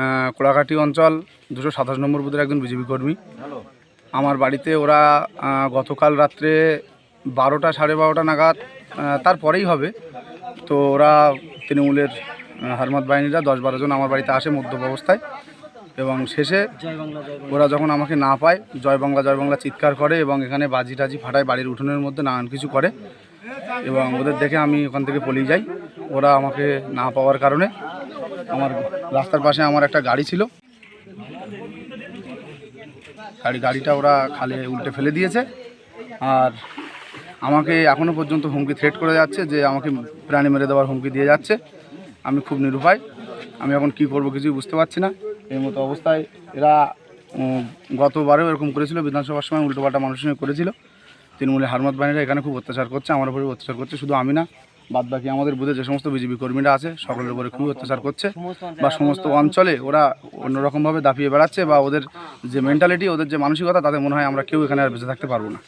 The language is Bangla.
আহ, কোড়াঘাটি অঞ্চল দুশো সাতাশ নম্বর বুথের একজন বিজেপি কর্মী। আমার বাড়িতে ওরা গতকাল রাত্রে বারোটা সাড়ে বারোটা নাগাদ তারপরেই হবে। তো ওরা তৃণমূলের হারমাত বাহিনীরা দশ বারো জন আমার বাড়িতে আসে মদ্যপ অবস্থায়। এবং শেষে ওরা যখন আমাকে না পায় জয় বাংলা জয় বাংলা চিৎকার করে এবং এখানে বাজি টাজি ফাটায় বাড়ির উঠোনের মধ্যে নানান কিছু করে। এবং ওদের দেখে আমি ওখান থেকে পলিয়ে যাই। ওরা আমাকে না পাওয়ার কারণে আমার রাস্তার পাশে আমার একটা গাড়ি ছিল। গাড়ি, গাড়িটা ওরা খালে উল্টে ফেলে দিয়েছে। আর আমাকে এখনও পর্যন্ত হুমকি থ্রেট করে যাচ্ছে যে আমাকে প্রাণী মেরে দেওয়ার হুমকি দিয়ে যাচ্ছে। আমি খুব নিরুপায়। আমি এখন কি করব কিছুই বুঝতে পারছি না। এই মতো অবস্থায় এরা গতবারেও এরকম করেছিল, বিধানসভার সময় উল্টোপাল্টা মানুষের সঙ্গে করেছিল। তৃণমূলের হারমাত বাহিনীরা এখানে খুব অত্যাচার করছে, আমার উপরে অত্যাচার করছে, শুধু আমি না। বাদ বাকি আমাদের বুধে যে সমস্ত বিজেপি কর্মীরা আছে সকলের উপরে খুবই অত্যাচার করছে বা সমস্ত অঞ্চলে ওরা অন্যরকমভাবে দাপিয়ে বেড়াচ্ছে বা ওদের যে মেন্টালিটি ওদের যে মানসিকতা তাতে মনে হয় আমরা কেউ এখানে আর বেঁচে থাকতে পারব না।